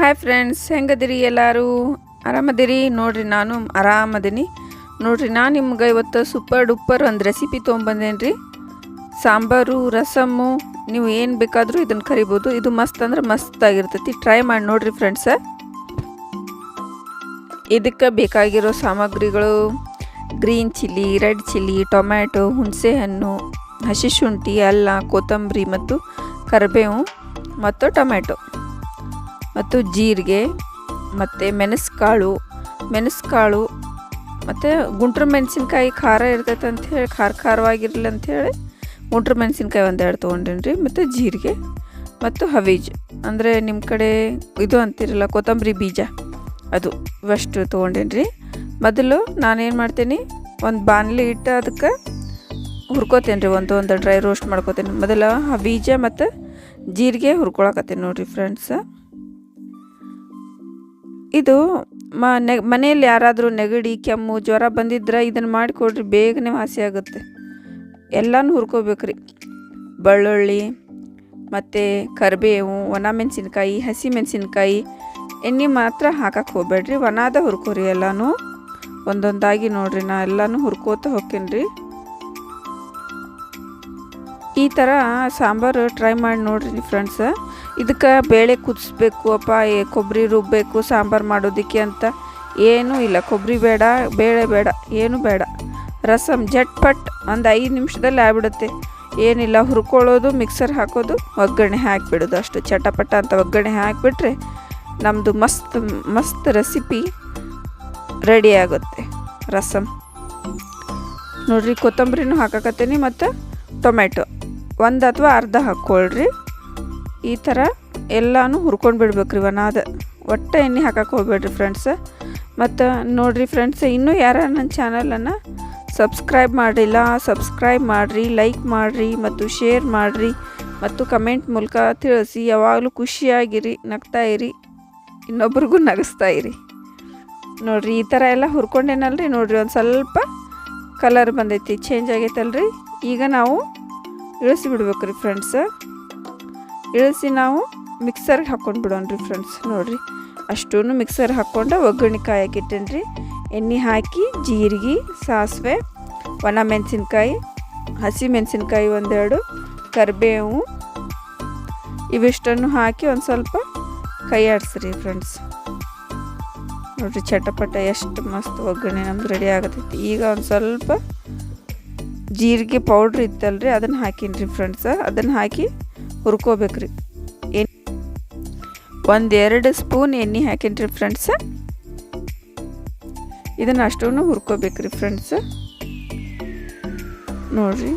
Hi friends ಹೆಂಗದಿರಿ ಎಲ್ಲರೂ? ಆರಾಮದಿರಿ? ನೋಡ್ರಿ ನಾನು ಆರಾಮದೀನಿ. ನೋಡ್ರಿ, ನಾನು ನಿಮ್ಗೆ ಇವತ್ತು ಸೂಪರ್ ಡೂಪರ್ ಒಂದು ರೆಸಿಪಿ ತೊಗೊಂಬಂದೇನಿ ರೀ ಸಾಂಬಾರು, ರಸಮ್ಮು, ನೀವು ಏನು ಬೇಕಾದರೂ ಇದನ್ನು ಕರಿಬೋದು. ಇದು ಮಸ್ತ್ ಅಂದ್ರೆ ಮಸ್ತ್ ಆಗಿರ್ತೈತಿ. ಟ್ರೈ ಮಾಡಿ ನೋಡ್ರಿ ಫ್ರೆಂಡ್ಸ ಇದಕ್ಕೆ ಬೇಕಾಗಿರೋ ಸಾಮಗ್ರಿಗಳು green chilli red chilli tomato ಹುಣಸೆ ಹಣ್ಣು ಹಸಿ ಶುಂಠಿ, ಅಲ್ಲ, ಕೊತ್ತಂಬರಿ ಮತ್ತು ಕರಿಬೇವು ಮತ್ತು ಟೊಮ್ಯಾಟೊ. ಮತ್ತು ಜೀರಿಗೆ, ಮತ್ತು ಮೆಣಸ್ಕಾಳು ಮೆಣಸ್ಕಾಳು, ಮತ್ತು ಗುಂಟ್ರ ಮೆಣಸಿನ್ಕಾಯಿ ಖಾರ ಇರ್ತೈತೆ ಅಂಥೇಳಿ ಖಾರ ಖಾರವಾಗಿರಲಿ ಅಂಥೇಳಿ ಗುಂಟ್ರ ಮೆಣಸಿನ್ಕಾಯಿ ಒಂದೆರಡು ತೊಗೊಂಡೇನಿ ರೀ ಮತ್ತು ಜೀರಿಗೆ, ಮತ್ತು ಹವೀಜ್. ಅಂದರೆ ನಿಮ್ಮ ಕಡೆ ಇದು ಅಂತಿರಲ್ಲ, ಕೊತ್ತಂಬರಿ ಬೀಜ, ಅದು ಇವಷ್ಟು ತೊಗೊಂಡೇನಿ ರೀ ಮೊದಲು ನಾನೇನು ಮಾಡ್ತೀನಿ, ಒಂದು ಬಾಣಲಿ ಇಟ್ಟು ಅದಕ್ಕೆ ಹುರ್ಕೋತೇನೆ ರೀ ಒಂದು ಒಂದು ಡ್ರೈ ರೋಸ್ಟ್ ಮಾಡ್ಕೋತೇನೆ. ಮೊದಲು ಬೀಜ ಮತ್ತು ಜೀರಿಗೆ ಹುರ್ಕೊಳಕತ್ತೀನಿ ನೋಡಿರಿ ಫ್ರೆಂಡ್ಸ್. ಇದು ಮ ನೆ ಮನೆಯಲ್ಲಿ ಯಾರಾದರೂ ನೆಗಡಿ, ಕೆಮ್ಮು, ಜ್ವರ ಬಂದಿದ್ರೆ ಇದನ್ನು ಮಾಡಿಕೊಡ್ರಿ, ಬೇಗನೆ ವಾಸಿ ಆಗುತ್ತೆ. ಎಲ್ಲನೂ ಹುರ್ಕೋಬೇಕ್ರಿ. ಬೆಳ್ಳುಳ್ಳಿ, ಮತ್ತು ಕರಿಬೇವು ಒಣ ಮೆಣಸಿನ್ಕಾಯಿ ಹಸಿ ಮೆಣಸಿನ್ಕಾಯಿ ಎಣ್ಣೆ ಮಾತ್ರ ಹಾಕಕ್ಕೆ ಹೋಗ್ಬೇಡ್ರಿ. ಒಣದ ಹುರ್ಕೋರಿ ಎಲ್ಲನೂ. ಒಂದೊಂದಾಗಿ ನೋಡ್ರಿ, ನಾ ಎಲ್ಲನೂ ಹುರ್ಕೋತ ಹೋಗ್ತೀನಿ ಈ ಥರ ಸಾಂಬಾರು ಟ್ರೈ ಮಾಡಿ ನೋಡ್ರಿ ಫ್ರೆಂಡ್ಸ್ ಇದಕ್ಕೆ ಬೇಳೆ ಕುದಿಸ್ಬೇಕು, ಅಪ್ಪ ಕೊಬ್ಬರಿ ರುಬ್ಬಬೇಕು ಸಾಂಬಾರು ಮಾಡೋದಕ್ಕೆ ಅಂತ ಏನೂ ಇಲ್ಲ. ಕೊಬ್ಬರಿ ಬೇಡ, ಬೇಳೆ ಬೇಡ, ಏನು ಬೇಡ. ರಸಮ್ ಜಟ್ಪಟ್ ಒಂದು ಐದು ನಿಮಿಷದಲ್ಲಿ ಆಗ್ಬಿಡುತ್ತೆ. ಏನಿಲ್ಲ, ಹುರ್ಕೊಳ್ಳೋದು, ಮಿಕ್ಸರ್ ಹಾಕೋದು, ಒಗ್ಗರಣೆ ಹಾಕಿಬಿಡೋದು ಅಷ್ಟು. ಚಟಪಟ ಅಂತ ಒಗ್ಗರಣೆ ಹಾಕಿಬಿಟ್ರೆ ನಮ್ಮದು ಮಸ್ತ್ ಮಸ್ತ್ ರೆಸಿಪಿ ರೆಡಿ ಆಗುತ್ತೆ. ರಸಮ್ ನೋಡಿರಿ, ಕೊತ್ತಂಬರಿನೂ ಹಾಕಕತ್ತೀನಿ ಮತ್ತು ಟೊಮೆಟೊ ಒಂದು ಅಥವಾ ಅರ್ಧ ಹಾಕ್ಕೊಳ್ರಿ. ಈ ಥರ ಎಲ್ಲನೂ ಹುರ್ಕೊಂಡು ಬಿಡ್ಬೇಕ್ರಿ ಒನಾದ ಒಟ್ಟು ಎಣ್ಣೆ ಹಾಕಕ್ಕೆ ಹೋಗ್ಬೇಡ್ರಿ ಫ್ರೆಂಡ್ಸ್ ಮತ್ತು ನೋಡಿರಿ ಫ್ರೆಂಡ್ಸ್ ಇನ್ನೂ ಯಾರ ನನ್ನ ಚಾನಲನ್ನು ಸಬ್ಸ್ಕ್ರೈಬ್ ಮಾಡಿಲ್ಲ ಸಬ್ಸ್ಕ್ರೈಬ್ ಮಾಡಿರಿ ಲೈಕ್ ಮಾಡಿರಿ, ಮತ್ತು ಶೇರ್ ಮಾಡಿರಿ, ಮತ್ತು ಕಮೆಂಟ್ ಮೂಲಕ ತಿಳಿಸಿ. ಯಾವಾಗಲೂ ಖುಷಿಯಾಗಿರಿ, ನಗ್ತಾ ಇರಿ, ಇನ್ನೊಬ್ರಿಗೂ ನಗಿಸ್ತಾ ಇರಿ. ನೋಡಿರಿ, ಈ ಥರ ಎಲ್ಲ ಹುರ್ಕೊಂಡೇನಲ್ರಿ ನೋಡಿರಿ, ಒಂದು ಸ್ವಲ್ಪ ಕಲರ್ ಬಂದೈತಿ ಚೇಂಜ್ ಆಗೈತಲ್ರಿ. ಈಗ ನಾವು ಇಳಿಸಿ ಬಿಡ್ಬೇಕು ರೀ ಫ್ರೆಂಡ್ಸ್ ಇಳಿಸಿ ನಾವು ಮಿಕ್ಸರ್ಗೆ ಹಾಕ್ಕೊಂಡು ಬಿಡೋಣ ರೀ ಫ್ರೆಂಡ್ಸ್ ನೋಡಿರಿ. ಅಷ್ಟೂ ಮಿಕ್ಸರ್ ಹಾಕ್ಕೊಂಡು ಒಗ್ಗರಣೆ ಕಾಯಕ್ಕೆ ರೀ. ಎಣ್ಣೆ ಹಾಕಿ, ಜೀರಿಗೆ, ಸಾಸಿವೆ ಒಣ ಮೆಣಸಿನ್ಕಾಯಿ ಹಸಿ ಮೆಣಸಿನ್ಕಾಯಿ ಒಂದೆರಡು, ಕರಿಬೇವು, ಇವಿಷ್ಟನ್ನು ಹಾಕಿ ಒಂದು ಸ್ವಲ್ಪ ಕೈ ಆಡಿಸ್ರಿ ಫ್ರೆಂಡ್ಸ್ ನೋಡಿರಿ ಚಟಪಟ ಎಷ್ಟು ಮಸ್ತ್ ಒಗ್ಗರಣೆ ನಮ್ದು ರೆಡಿ ಆಗತೈತಿ. ಈಗ ಒಂದು ಸ್ವಲ್ಪ ಜೀರಿಗೆ ಪೌಡ್ರ್ ಇತ್ತಲ್ರಿ, ಅದನ್ನು ಹಾಕೀನಿ ರೀ ಫ್ರೆಂಡ್ಸ ಅದನ್ನು ಹಾಕಿ ಹುರ್ಕೋಬೇಕ್ರಿ. ಎಣ್ಣೆ ಒಂದೆರಡು ಸ್ಪೂನ್ ಎಣ್ಣೆ ಹಾಕೀನಿ ರೀ ಫ್ರೆಂಡ್ಸ ಇದನ್ನು ಅಷ್ಟೂ ಹುರ್ಕೋಬೇಕ್ರಿ ಫ್ರೆಂಡ್ಸ್ ನೋಡ್ರಿ.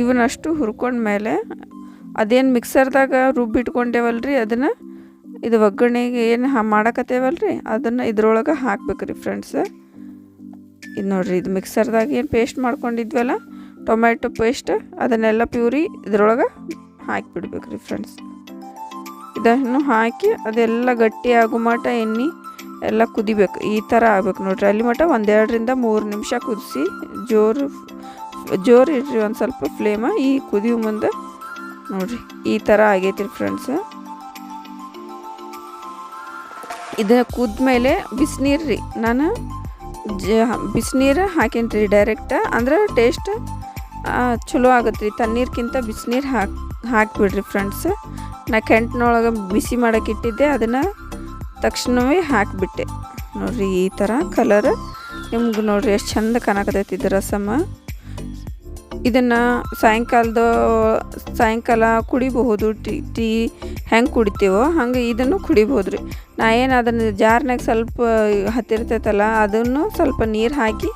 ಇವನ್ನಷ್ಟು ಹುರ್ಕೊಂಡ್ಮೇಲೆ ಅದೇನು ಮಿಕ್ಸರ್ದಾಗ ರುಬ್ಬಿಟ್ಕೊಂಡೇವಲ್ರಿ ಅದನ್ನು? ಇದು ಒಗ್ಗರಣೆಗೆ ಏನು ಹಾ ಮಾಡಕತ್ತೇವಲ್ರಿ? ಅದನ್ನು ಇದ್ರೊಳಗೆ ಹಾಕ್ಬೇಕ್ರಿ ಫ್ರೆಂಡ್ಸ್ ಇದು ನೋಡ್ರಿ, ಇದು ಮಿಕ್ಸರ್ದಾಗ ಏನು ಪೇಸ್ಟ್ ಮಾಡ್ಕೊಂಡಿದ್ವಲ್ಲ? ಟೊಮ್ಯಾಟೊ ಪೇಸ್ಟ್ ಅದನ್ನೆಲ್ಲ ಪ್ಯೂರಿ ಇದ್ರೊಳಗೆ ಹಾಕಿಬಿಡ್ಬೇಕ್ರಿ ಫ್ರೆಂಡ್ಸ್ ಇದನ್ನು ಹಾಕಿ ಅದೆಲ್ಲ ಗಟ್ಟಿ ಆಗೋ ಮಟ ಎಣ್ಣೆ ಎಲ್ಲ ಕುದಿಬೇಕು. ಈ ಥರ ಆಗ್ಬೇಕು ನೋಡ್ರಿ. ಅಲ್ಲಿ ಮಟ ಒಂದೆರಡರಿಂದ ಮೂರು ನಿಮಿಷ ಕುದಿಸಿ ಜೋರು ಜೋರು ಇಡ್ರಿ, ಒಂದು ಸ್ವಲ್ಪ ಫ್ಲೇಮ ಈ ಕುದಿಯೋ ಮುಂದೆ ನೋಡಿರಿ. ಈ ಥರ ಆಗೈತಿ ರೀ ಫ್ರೆಂಡ್ಸ್ ಇದು ಕುದ್ಮೇಲೆ ಬಿಸಿನೀರು ರೀ. ನಾನು ಜ ಬಿಸಿನೀರು ಹಾಕೀನಿ ರೀ ಡೈರೆಕ್ಟ ಅಂದ್ರೆ ಟೇಸ್ಟ್ ಚಲೋ ಆಗುತ್ತೆ ರೀ ತಣ್ಣೀರ್ಕಿಂತ ಬಿಸಿನೀರು ಹಾಕಿ ಹಾಕಿಬಿಡ್ರಿ ಫ್ರೆಂಡ್ಸ್ ನಾ ಕೆಂಟ್ನೊಳಗೆ ಬಿಸಿ ಮಾಡೋಕೆ ಇಟ್ಟಿದ್ದೆ, ಅದನ್ನು ತಕ್ಷಣವೇ ಹಾಕಿಬಿಟ್ಟೆ. ನೋಡಿರಿ ಈ ಥರ ಕಲರ್ ನಿಮ್ಗೆ ನೋಡಿರಿ ಎಷ್ಟು ಚಂದ ಕಾಣಕತ್ತೈತಿ ಇದು ರಸಮ. ಇದನ್ನು ಸಾಯಂಕಾಲದ, ಸಾಯಂಕಾಲ ಕುಡಿಬಹುದು, ಟೀ ಟೀ ಹೆಂಗೆ ಕುಡಿತೀವೋ ಹಂಗೆ ಇದನ್ನು ಕುಡಿಬೋದು ರೀ ನಾ ಏನು ಅದನ್ನು ಜಾರ್ನಾಗ ಸ್ವಲ್ಪ ಹತ್ತಿರ್ತೈತಲ್ಲ, ಅದನ್ನು ಸ್ವಲ್ಪ ನೀರು ಹಾಕಿ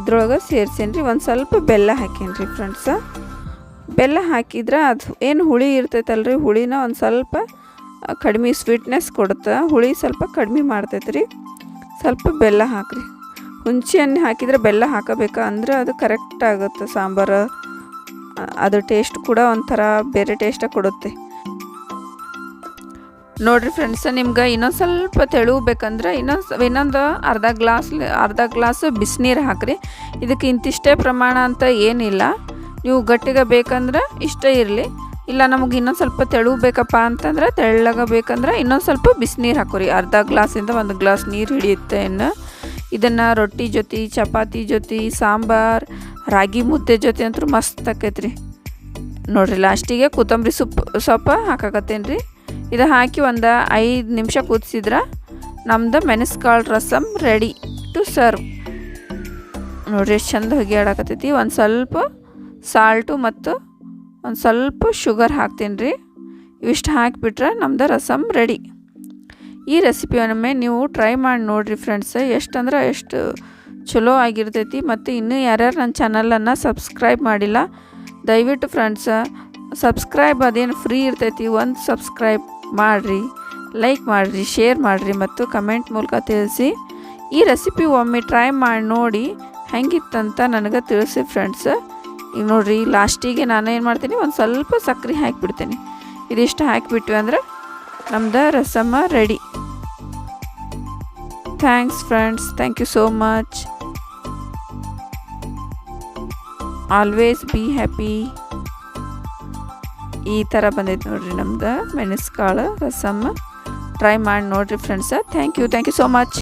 ಇದ್ರೊಳಗೆ ಸೇರ್ಸೇನಿ ರೀ ಒಂದು ಸ್ವಲ್ಪ ಬೆಲ್ಲ ಹಾಕೀನಿ ರೀ ಫ್ರೆಂಡ್ಸ ಬೆಲ್ಲ ಹಾಕಿದ್ರೆ ಅದು ಏನು ಹುಳಿ ಇರ್ತೈತಲ್ರಿ? ಹುಳಿನ ಒಂದು ಸ್ವಲ್ಪ ಕಡಿಮೆ ಸ್ವೀಟ್ನೆಸ್ ಕೊಡುತ್ತೆ. ಹುಳಿ ಸ್ವಲ್ಪ ಕಡಿಮೆ ಮಾಡ್ತೈತೆ ರೀ. ಸ್ವಲ್ಪ ಬೆಲ್ಲ ಹಾಕಿರಿ. ಹುಂಚೆ ಹಣ್ಣು ಹಾಕಿದರೆ ಬೆಲ್ಲ ಹಾಕಬೇಕಾ ಅಂದ್ರೆ ಅದು ಕರೆಕ್ಟ್ ಆಗುತ್ತೆ ಸಾಂಬಾರು. ಅದು ಟೇಸ್ಟ್ ಕೂಡ ಒಂಥರ ಬೇರೆ ಟೇಸ್ಟಾಗಿ ಕೊಡುತ್ತೆ. ನೋಡಿರಿ ಫ್ರೆಂಡ್ಸ್ ನಿಮ್ಗೆ ಇನ್ನೊಂದು ಸ್ವಲ್ಪ ತೆಳುಬೇಕಂದ್ರೆ ಇನ್ನೊಂದು ಇನ್ನೊಂದು ಅರ್ಧ ಗ್ಲಾಸ್ ಅರ್ಧ ಗ್ಲಾಸ್ ಬಿಸಿನೀರು ಹಾಕಿರಿ. ಇದಕ್ಕೆ ಇಂತಿಷ್ಟೇ ಪ್ರಮಾಣ ಅಂತ ಏನಿಲ್ಲ. ನೀವು ಗಟ್ಟಿಗೆ ಬೇಕಂದ್ರೆ ಇಷ್ಟ ಇರಲಿ. ಇಲ್ಲ, ನಮಗೆ ಇನ್ನೊಂದು ಸ್ವಲ್ಪ ತೆಳು ಬೇಕಪ್ಪ ಅಂತಂದ್ರೆ ತೆಳ್ಳಗ ಬೇಕಂದ್ರೆ ಇನ್ನೊಂದು ಸ್ವಲ್ಪ ಬಿಸಿನೀರು ಹಾಕೋರಿ. ಅರ್ಧ ಗ್ಲಾಸಿಂದ ಒಂದು ಗ್ಲಾಸ್ ನೀರು ಹಿಡಿಯುತ್ತೆ ಇನ್ನು. ಇದನ್ನು ರೊಟ್ಟಿ ಜೊತೆ, ಚಪಾತಿ ಜೊತೆ, ಸಾಂಬಾರು, ರಾಗಿ ಮುದ್ದೆ ಜೊತೆ ಅಂತೂ ಮಸ್ತ್ ಆಕೈತ್ರಿ. ನೋಡ್ರಿ, ಲಾಸ್ಟಿಗೆ ಕೊತ್ತಂಬರಿ ಸೊಪ್ಪು, ಸೊಪ್ಪ ಹಾಕಾಕತ್ತೇನೆ ರೀ ಇದು ಹಾಕಿ ಒಂದು ಐದು ನಿಮಿಷ ಕುದಿಸಿದ್ರೆ ನಮ್ದು ಮೆಣಸ್ಕಾಳು ರಸಮ್ ರೆಡಿ ಟು ಸರ್ವ್ ನೋಡ್ರಿ, ಎಷ್ಟು ಚಂದ ಹೊಗೆ ಆಡಕತ್ತೈತಿ ಒಂದು ಸ್ವಲ್ಪ ಸಾಲ್ಟು ಮತ್ತು ಒಂದು ಸ್ವಲ್ಪ ಶುಗರ್ ಹಾಕ್ತೀನಿ ರೀ. ಇವಿಷ್ಟು ಹಾಕಿಬಿಟ್ರೆ ನಮ್ದು ರಸಮ್ ರೆಡಿ. ಈ ರೆಸಿಪಿಯನ್ನೊಮ್ಮೆ ನೀವು ಟ್ರೈ ಮಾಡಿ ನೋಡಿರಿ ಫ್ರೆಂಡ್ಸ್. ಎಷ್ಟಂದ್ರೆ ಎಷ್ಟು ಚಲೋ ಆಗಿರ್ತೈತಿ ಮತ್ತು ಇನ್ನೂ ಯಾರ್ಯಾರು ನನ್ನ ಚಾನಲನ್ನು ಸಬ್ಸ್ಕ್ರೈಬ್ ಮಾಡಿಲ್ಲ, ದಯವಿಟ್ಟು ಫ್ರೆಂಡ್ಸ, ಸಬ್ಸ್ಕ್ರೈಬ್ ಅದೇನು ಫ್ರೀ ಇರ್ತೈತಿ, ಒಂದು ಸಬ್ಸ್ಕ್ರೈಬ್ ಮಾಡಿರಿ, ಲೈಕ್ ಮಾಡಿರಿ, ಶೇರ್ ಮಾಡಿರಿ ಮತ್ತು ಕಮೆಂಟ್ ಮೂಲಕ ತಿಳಿಸಿ. ಈ ರೆಸಿಪಿ ಒಮ್ಮೆ ಟ್ರೈ ಮಾಡಿ ನೋಡಿ, ಹೆಂಗಿತ್ತಂತ ನನಗೆ ತಿಳಿಸಿ ಫ್ರೆಂಡ್ಸ್. ಈಗ ನೋಡಿರಿ ಲಾಸ್ಟಿಗೆ ನಾನು ಏನು ಮಾಡ್ತೀನಿ, ಒಂದು ಸ್ವಲ್ಪ ಸಕ್ಕರೆ ಹಾಕಿಬಿಡ್ತೀನಿ. ಇದಿಷ್ಟು ಹಾಕಿಬಿಟ್ವಿ ಅಂದ್ರೆ ನಮ್ದು ರಸಮ್ಮ ready thanks friends thank you so much always be happy ಈ ಥರ ಬಂದೈತೆ ನೋಡಿರಿ ನಮ್ದು ಮೆಣಸ್ಕಾಳು ರಸಮ್ಮ ಟ್ರೈ ಮಾಡಿ ನೋಡಿರಿ friends thank you thank you so much